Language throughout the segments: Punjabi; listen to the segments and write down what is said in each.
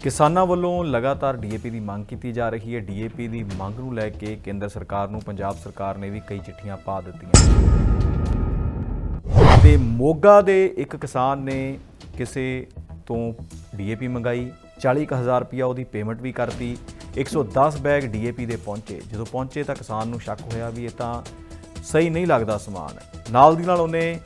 ਕਿਸਾਨਾਂ ਵੱਲੋਂ ਲਗਾਤਾਰ ਡੀਏਪੀ ਦੀ ਮੰਗ ਕੀਤੀ ਜਾ ਰਹੀ ਹੈ। ਡੀਏਪੀ ਦੀ ਮੰਗ ਨੂੰ ਲੈ ਕੇ ਕੇਂਦਰ ਸਰਕਾਰ ਨੂੰ, ਪੰਜਾਬ ਸਰਕਾਰ ਨੇ ਵੀ ਕਈ ਚਿੱਠੀਆਂ ਪਾ ਦਿੱਤੀਆਂ। ਤੇ ਮੋਗਾ ਦੇ ਇੱਕ ਕਿਸਾਨ ਨੇ ਕਿਸੇ ਤੋਂ ਡੀਏਪੀ ਮੰਗਾਈ। 40000 ਰੁਪਇਆ ਉਹਦੀ ਪੇਮੈਂਟ ਵੀ ਕਰਤੀ। 110 ਬੈਗ ਡੀਏਪੀ ਦੇ ਪਹੁੰਚੇ। ਜਦੋਂ ਪਹੁੰਚੇ ਤਾਂ ਕਿਸਾਨ ਨੂੰ ਸ਼ੱਕ ਹੋਇਆ ਵੀ ਇਹ ਤਾਂ ਸਹੀ ਨਹੀਂ ਲੱਗਦਾ ਸਮਾਨ। ਨਾਲ ਦੀ ਨਾਲ ਉਹਨੇ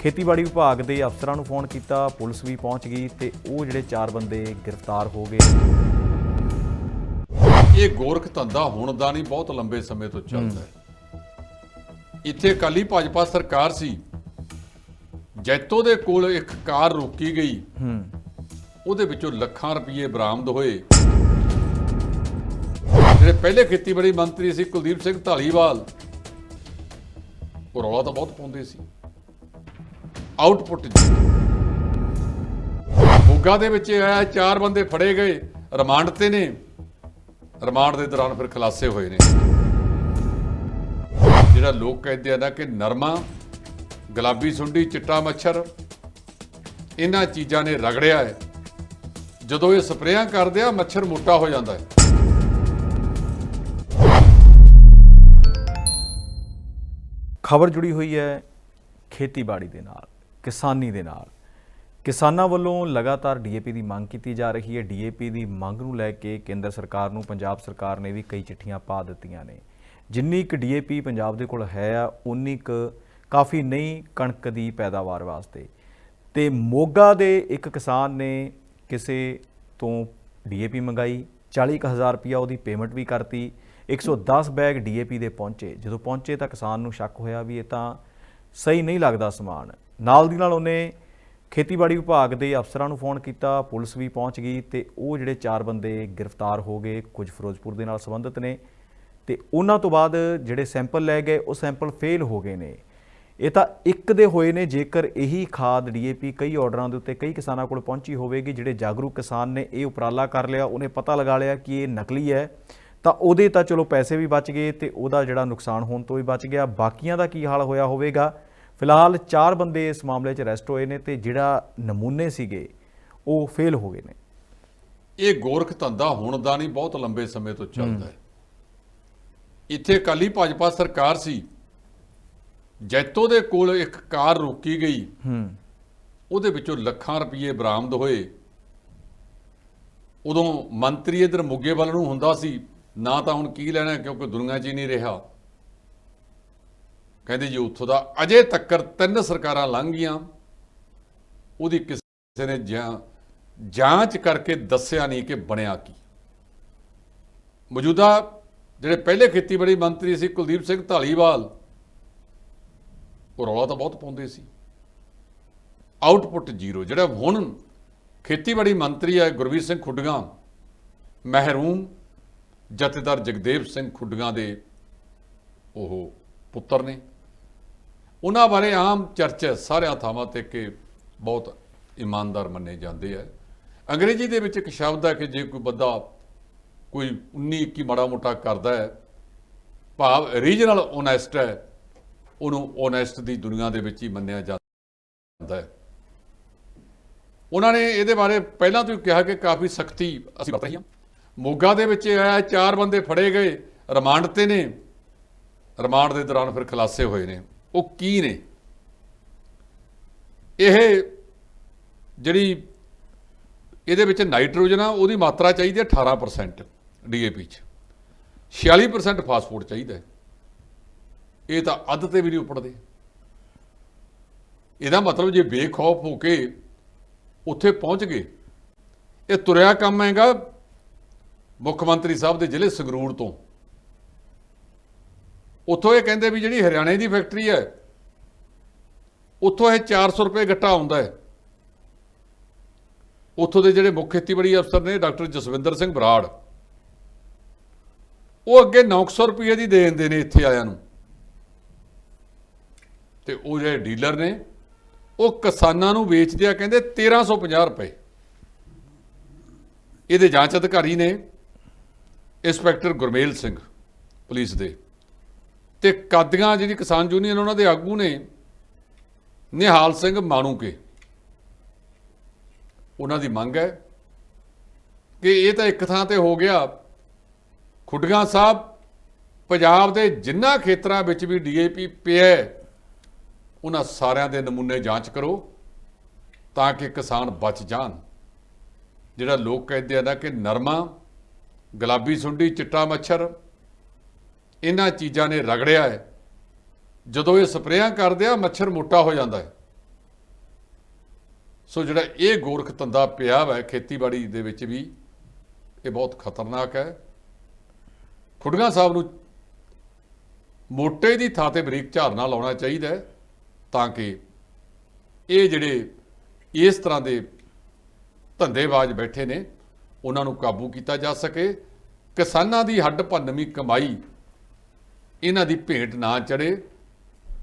ਖੇਤੀਬਾੜੀ ਵਿਭਾਗ ਦੇ ਅਫਸਰਾਂ ਨੂੰ ਫੋਨ ਕੀਤਾ ਪੁਲਿਸ ਵੀ ਪਹੁੰਚ ਗਈ ਤੇ ਉਹ ਜਿਹੜੇ ਚਾਰ ਬੰਦੇ ਗ੍ਰਿਫਤਾਰ ਹੋ ਗਏ। ਇਹ ਗੋਰਖ ਧੰਦਾ ਹੁਣ ਦਾ ਨਹੀਂ ਬਹੁਤ ਲੰਬੇ ਸਮੇਂ ਤੋਂ ਚੱਲਦਾ ਹੈ। ਇੱਥੇ ਕਾਲੀ ਭਾਜਪਾ ਸਰਕਾਰ ਸੀ। ਜੈਤੋ ਦੇ ਕੋਲ ਇੱਕ ਕਾਰ ਰੋਕੀ ਗਈ। ਹੂੰ। ਉਹਦੇ ਵਿੱਚੋਂ ਲੱਖਾਂ ਰੁਪਏ ਬਰਾਮਦ ਹੋਏ। ਜਿਹੜੇ ਪਹਿਲੇ ਖੇਤੀਬਾੜੀ ਮੰਤਰੀ ਸੀ ਕੁਲਦੀਪ ਸਿੰਘ ਢਾਲੀਵਾਲ ਉਹ ਰੌਲਾ ਤਾਂ ਬਹੁਤ ਪਾਉਂਦੇ ਸੀ। ਆਊਟਪੁੱਟ ਮੋਗਾ ਦੇ ਵਿੱਚ ਇਹ ਆਇਆ ਚਾਰ ਬੰਦੇ ਫੜੇ ਗਏ, ਰਿਮਾਂਡ ਤੇ ਨੇ। ਰਿਮਾਂਡ ਦੇ ਦੌਰਾਨ ਫਿਰ ਖੁਲਾਸੇ ਹੋਏ ਨੇ। ਜਿਹੜਾ ਲੋਕ ਕਹਿੰਦੇ ਆ ਨਾ ਕਿ ਨਰਮਾ, ਗੁਲਾਬੀ ਸੁੰਡੀ, ਚਿੱਟਾ ਮੱਛਰ, ਇਹਨਾਂ ਚੀਜ਼ਾਂ ਨੇ ਰਗੜਿਆ ਹੈ। ਜਦੋਂ ਇਹ ਸਪਰੇਆਂ ਕਰਦੇ ਆ, ਮੱਛਰ ਮੋਟਾ ਹੋ ਜਾਂਦਾ ਹੈ। ਖਬਰ ਜੁੜੀ ਹੋਈ ਹੈ ਖੇਤੀਬਾੜੀ ਦੇ ਨਾਲ। ਕਿਸਾਨੀ ਦੇ ਨਾਲ। ਕਿਸਾਨਾਂ ਵੱਲੋਂ ਲਗਾਤਾਰ ਡੀਏਪੀ ਦੀ ਮੰਗ ਕੀਤੀ ਜਾ ਰਹੀ ਹੈ। ਡੀਏਪੀ ਦੀ ਮੰਗ ਨੂੰ ਲੈ ਕੇ ਕੇਂਦਰ ਸਰਕਾਰ ਨੂੰ, ਪੰਜਾਬ ਸਰਕਾਰ ਨੇ ਵੀ ਕਈ ਚਿੱਠੀਆਂ ਪਾ ਦਿੱਤੀਆਂ ਨੇ। ਜਿੰਨੀ ਕੁ ਡੀਏਪੀ ਪੰਜਾਬ ਦੇ ਕੋਲ ਹੈ ਆ ਉਨੀ ਕੁ ਕਾਫੀ ਨਹੀਂ ਕਣਕ ਦੀ ਪੈਦਾਵਾਰ ਵਾਸਤੇ। ਤੇ ਮੋਗਾ ਦੇ ਇੱਕ ਕਿਸਾਨ ਨੇ ਕਿਸੇ ਤੋਂ ਡੀਏਪੀ ਮੰਗਾਈ 40000 ਰੁਪਇਆ ਉਹਦੀ ਪੇਮੈਂਟ ਵੀ ਕਰਤੀ। 110 ਬੈਗ ਡੀਏਪੀ ਦੇ ਪਹੁੰਚੇ। ਜਦੋਂ ਪਹੁੰਚੇ ਤਾਂ ਕਿਸਾਨ ਨੂੰ ਸ਼ੱਕ ਹੋਇਆ ਵੀ ਇਹ ਤਾਂ ਸਹੀ ਨਹੀਂ ਲੱਗਦਾ ਸਮਾਨ। ਨਾਲ ਦੀ ਨਾਲ ਉਹਨੇ ਖੇਤੀਬਾੜੀ ਵਿਭਾਗ ਦੇ ਅਫਸਰਾਂ ਨੂੰ ਫੋਨ ਕੀਤਾ, ਪੁਲਿਸ ਵੀ ਪਹੁੰਚ ਗਈ ਤੇ ਉਹ ਜਿਹੜੇ ਚਾਰ ਬੰਦੇ ਗ੍ਰਿਫਤਾਰ ਹੋ ਗਏ, ਕੁਝ ਫਿਰੋਜ਼ਪੁਰ ਦੇ ਨਾਲ ਸੰਬੰਧਿਤ ਨੇ ਤੇ ਉਹਨਾਂ ਤੋਂ ਬਾਅਦ ਜਿਹੜੇ ਸੈਂਪਲ ਲੈ ਗਏ, ਉਹ ਸੈਂਪਲ ਫੇਲ ਹੋ ਗਏ ਨੇ। ਇਹ ਤਾਂ ਇੱਕ ਦੇ ਹੋਏ ਨੇ, ਜੇਕਰ ਇਹੀ ਖਾਦ ਡੀਏਪੀ ਕਈ ਆਰਡਰਾਂ ਦੇ ਉੱਤੇ ਕਈ ਕਿਸਾਨਾਂ ਕੋਲ ਪਹੁੰਚੀ ਹੋਵੇਗੀ, ਜਿਹੜੇ ਜਾਗਰੂਕ ਕਿਸਾਨ ਨੇ, ਇਹ ਉਪਰਾਲਾ ਕਰ ਲਿਆ, ਉਹਨੇ ਪਤਾ ਲਗਾ ਲਿਆ ਕਿ ਇਹ ਨਕਲੀ ਹੈ, ਤਾਂ ਉਹਦੇ ਤਾਂ ਚਲੋ ਪੈਸੇ ਵੀ ਬਚ ਗਏ ਤੇ ਉਹਦਾ ਜਿਹੜਾ ਨੁਕਸਾਨ ਹੋਣ ਤੋਂ ਵੀ ਬਚ ਗਿਆ। ਬਾਕੀਆਂ ਦਾ ਕੀ ਹਾਲ ਹੋਇਆ ਹੋਵੇਗਾ? ਫਿਲਹਾਲ ਚਾਰ ਬੰਦੇ ਇਸ ਮਾਮਲੇ 'ਚ ਅਰੈਸਟ ਹੋਏ ਨੇ ਤੇ ਜਿਹੜਾ ਨਮੂਨੇ ਸੀਗੇ ਉਹ ਫੇਲ ਹੋ ਗਏ ਨੇ। ਇਹ ਗੋਰਖ ਧੰਦਾ ਹੁਣ ਦਾ ਨਹੀਂ ਬਹੁਤ ਲੰਬੇ ਸਮੇਂ ਤੋਂ ਚੱਲਦਾ ਹੈ। ਇੱਥੇ ਕਾਲੀ ਭਾਜਪਾ ਸਰਕਾਰ ਸੀ। ਜੈਤੋ ਦੇ ਕੋਲ ਇੱਕ ਕਾਰ ਰੋਕੀ ਗਈ। ਹੂੰ। ਉਹਦੇ ਵਿੱਚੋਂ ਲੱਖਾਂ ਰੁਪਏ ਬਰਾਮਦ ਹੋਏ। ਉਦੋਂ ਮੰਤਰੀ ਇਧਰ ਮੁੱਗੇ ਵੱਲ ਨੂੰ ਹੁੰਦਾ ਸੀ। ਨਾ ਤਾਂ ਹੁਣ ਕੀ ਲੈਣਾ ਕਿਉਂਕਿ ਦੁਨੀਆ 'ਚ ਹੀ ਨਹੀਂ ਰਿਹਾ। ਕਹਿੰਦੇ ਜੀ ਉੱਥੋਂ ਦਾ ਅਜੇ ਤੱਕਰ ਤਿੰਨ ਸਰਕਾਰਾਂ ਲੰਘ ਗਈਆਂ ਉਹਦੀ ਕਿਸੇ ਨੇ ਜਾਂਚ ਕਰਕੇ ਦੱਸਿਆ ਨਹੀਂ ਕਿ ਬਣਿਆ ਕੀ। ਮੌਜੂਦਾ ਜਿਹੜੇ ਪਹਿਲੇ ਖੇਤੀਬਾੜੀ ਮੰਤਰੀ ਸੀ ਕੁਲਦੀਪ ਸਿੰਘ ਢਾਲੀਵਾਲ ਉਹ ਰੌਲਾ ਤਾਂ ਬਹੁਤ ਪਾਉਂਦੇ ਸੀ। Output zero. ਜਿਹੜਾ ਹੁਣ ਖੇਤੀਬਾੜੀ ਮੰਤਰੀ ਹੈ ਗੁਰਵੀਰ ਸਿੰਘ ਖੁੱਡੀਆਂ, ਮਹਿਰੂਮ ਜਥੇਦਾਰ ਜਗਦੇਵ ਸਿੰਘ ਖੁੱਡੀਆਂ ਦੇ ਉਹ ਪੁੱਤਰ ਨੇ। ਉਹਨਾਂ ਬਾਰੇ ਆਮ ਚਰਚਾ ਸਾਰਿਆਂ ਥਾਵਾਂ ਤੇ ਕਿ ਬਹੁਤ ਇਮਾਨਦਾਰ ਮੰਨੇ ਜਾਂਦੇ ਆ। ਅੰਗਰੇਜ਼ੀ ਦੇ ਵਿੱਚ ਇੱਕ ਸ਼ਬਦ ਹੈ ਕਿ ਜੇ ਕੋਈ ਬੰਦਾ ਕੋਈ 19 21 ਮਾੜਾ ਮੋਟਾ ਕਰਦਾ ਹੈ, ਭਾਵ ਰੀਜਨਲ ਓਨੈਸਟ ਹੈ, ਉਹਨੂੰ ਓਨੈਸਟ ਦੀ ਦੁਨੀਆ ਦੇ ਵਿੱਚ ਹੀ ਮੰਨਿਆ ਜਾਂਦਾ ਹੈ। ਉਹਨਾਂ ਨੇ ਇਹਦੇ ਬਾਰੇ ਪਹਿਲਾਂ ਤੋਂ ਹੀ ਕਿਹਾ ਕਿ ਕਾਫੀ ਸਖਤੀ ਅਸੀਂ ਵਰਤ ਰਹੀ ਹਾਂ। ਮੋਗਾ ਦੇ ਵਿੱਚ ਆਇਆ ਚਾਰ ਬੰਦੇ ਫੜੇ ਗਏ ਰਿਮਾਂਡ ਤੇ ਨੇ। ਰਿਮਾਂਡ ਦੇ ਦੌਰਾਨ ਫਿਰ ਖੁਲਾਸੇ ਹੋਏ ਨੇ। ਉਹ ਕੀ ਨੇ? ਇਹ ਜਿਹੜੀ ਇਹਦੇ ਵਿੱਚ ਨਾਈਟ੍ਰੋਜਨ ਆ, ਉਹਦੀ ਮਾਤਰਾ ਚਾਹੀਦੀ ਹੈ 18% ਡੀਏਪੀ ਚ। 46% ਫਾਸਫੋਰਡ ਚਾਹੀਦਾ ਇਹ ਤਾਂ ਅੱਧ ਤੇ ਵੀ ਨਹੀਂ ਉੱਪੜਦੇ। ਇਹਦਾ ਮਤਲਬ ਜੇ ਬੇਖੌਫ ਹੋ ਕੇ ਉੱਥੇ ਪਹੁੰਚ ਗਏ, ਇਹ ਤੁਰਿਆ ਕੰਮ ਹੈਗਾ ਮੁੱਖ ਮੰਤਰੀ ਸਾਹਿਬ ਦੇ ਜ਼ਿਲ੍ਹੇ ਸੰਗਰੂਰ ਤੋਂ। ਉੱਥੋਂ ਇਹ ਕਹਿੰਦੇ ਵੀ ਜਿਹੜੀ ਹਰਿਆਣੇ ਦੀ ਫੈਕਟਰੀ ਹੈ, ਉੱਥੋਂ ਇਹ 400 ਰੁਪਏ ਗੱਟਾ ਆਉਂਦਾ ਹੈ। ਉੱਥੋਂ ਦੇ ਜਿਹੜੇ ਮੁੱਖ ਖੇਤੀਬਾੜੀ ਅਫਸਰ ਨੇ, ਡਾਕਟਰ ਜਸਵਿੰਦਰ ਸਿੰਘ ਬਰਾੜ, ਉਹ ਅੱਗੇ 900 ਰੁਪਏ ਦੀ ਦੇ ਦਿੰਦੇ ਨੇ ਇੱਥੇ ਆਇਆਂ ਨੂੰ। ਤੇ ਉਹ ਜਿਹੜੇ ਡੀਲਰ ਨੇ, ਉਹ ਕਿਸਾਨਾਂ ਨੂੰ ਵੇਚਦੇ ਆ, ਕਹਿੰਦੇ 1350 ਰੁਪਏ। ਇਹਦੇ ਜਾਂਚ ਅਧਿਕਾਰੀ ਨੇ, ਇੰਸਪੈਕਟਰ ਗੁਰਮੇਲ ਸਿੰਘ, ਪੁਲਿਸ ਦੇ। ਤੇ ਕਾਦੀਆਂ ਜਿਹੜੀ ਕਿਸਾਨ ਯੂਨੀਅਨ ਉਹਨਾਂ ਦੇ ਆਗੂ ਨੇ, ਨਿਹਾਲ ਸਿੰਘ ਮਾਣੂਕੇ। ਉਹਨਾਂ ਦੀ ਮੰਗ ਹੈ ਕਿ ਇਹ ਤਾਂ ਇੱਕ ਥਾਂ ਤੇ ਹੋ ਗਿਆ। ਖੁੱਡੀਆਂ ਸਾਹਿਬ ਪੰਜਾਬ ਦੇ ਜਿੰਨਾ ਖੇਤਰਾਂ ਵਿੱਚ ਵੀ ਡੀਏਪੀ ਪਿਆ ਉਹਨਾਂ ਸਾਰਿਆਂ ਦੇ ਨਮੂਨੇ ਜਾਂਚ ਕਰੋ ਤਾਂ ਕਿ ਕਿਸਾਨ ਬਚ ਜਾਣ। ਜਿਹੜਾ ਲੋਕ ਕਹਿੰਦੇ ਆ ਨਾ ਕਿ ਨਰਮਾ, ਗੁਲਾਬੀ ਸੁੰਡੀ, ਚਿੱਟਾ ਮੱਛਰ ਇਹਨਾਂ ਚੀਜ਼ਾਂ ਨੇ ਰਗੜਿਆ ਹੈ। ਜਦੋਂ ਇਹ ਸਪਰੇਆਂ ਕਰਦੇ ਆ, ਮੱਛਰ ਮੋਟਾ ਹੋ ਜਾਂਦਾ ਹੈ। ਸੋ ਜਿਹੜਾ ਇਹ ਗੋਰਖ ਤੰਦਾ ਪਿਆ ਵਾ, ਖੇਤੀਬਾੜੀ ਦੇ ਵਿੱਚ ਵੀ, ਇਹ ਬਹੁਤ ਖਤਰਨਾਕ ਹੈ। ਖੁੱਡੀਆਂ ਸਾਹਿਬ ਨੂੰ ਮੋਟੇ ਦੀ ਥਾਂ ਤੇ ਬਰੀਕ ਝਾਰਨਾ ਲਾਉਣਾ ਚਾਹੀਦਾ ਤਾਂ ਕਿ ਇਹ ਜਿਹੜੇ ਇਸ ਤਰ੍ਹਾਂ ਦੇ ਧੰਦੇਬਾਜ਼ ਬੈਠੇ ਨੇ, ਉਹਨਾਂ ਨੂੰ ਕਾਬੂ ਕੀਤਾ ਜਾ ਸਕੇ। ਕਿਸਾਨਾਂ ਦੀ ਹੱਡ ਭੰਨਵੀਂ ਕਮਾਈ ਇਹਨਾਂ ਦੀ ਭੇਟ ਨਾ ਚੜੇ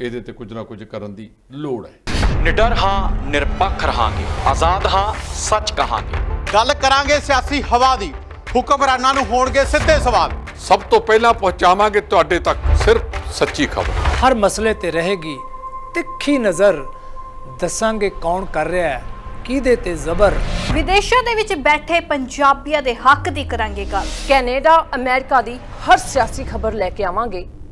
ਇਹਦੇ ਤੇ ਕੁਝ ਨਾ ਕੁਝ ਕਰਨ ਦੀ ਲੋੜ ਹੈ। ਨਿਡਰ ਹਾਂ ਨਿਰਪੱਖ ਰਹਾਂਗੇ। ਆਜ਼ਾਦ ਹਾਂ ਸੱਚ ਕਹਾਂਗੇ। ਗੱਲ ਕਰਾਂਗੇ ਸਿਆਸੀ ਹਵਾ ਦੀ। ਹੁਕਮਰਾਨਾਂ ਨੂੰ ਹੋਣਗੇ ਸਿੱਧੇ ਸਵਾਲ। ਸਭ ਤੋਂ ਪਹਿਲਾਂ ਪਹੁੰਚਾਵਾਂਗੇ ਤੁਹਾਡੇ ਤੱਕ ਸਿਰਫ ਸੱਚੀ ਖਬਰ। ਹਰ ਮਸਲੇ ਤੇ ਰਹੇਗੀ ਤਿੱਖੀ ਨਜ਼ਰ। ਦੱਸਾਂਗੇ ਕੌਣ ਕਰ ਰਿਹਾ ਹੈ ਕਿਹਦੇ ਤੇ ਜ਼ਬਰ। ਵਿਦੇਸ਼ਾਂ ਦੇ ਵਿੱਚ ਬੈਠੇ ਪੰਜਾਬੀਆਂ ਦੇ ਹੱਕ ਦੀ ਕਰਾਂਗੇ ਗੱਲ। ਕੈਨੇਡਾ ਅਮਰੀਕਾ ਦੀ ਹਰ ਸਿਆਸੀ ਖਬਰ ਲੈ ਕੇ ਆਵਾਂਗੇ।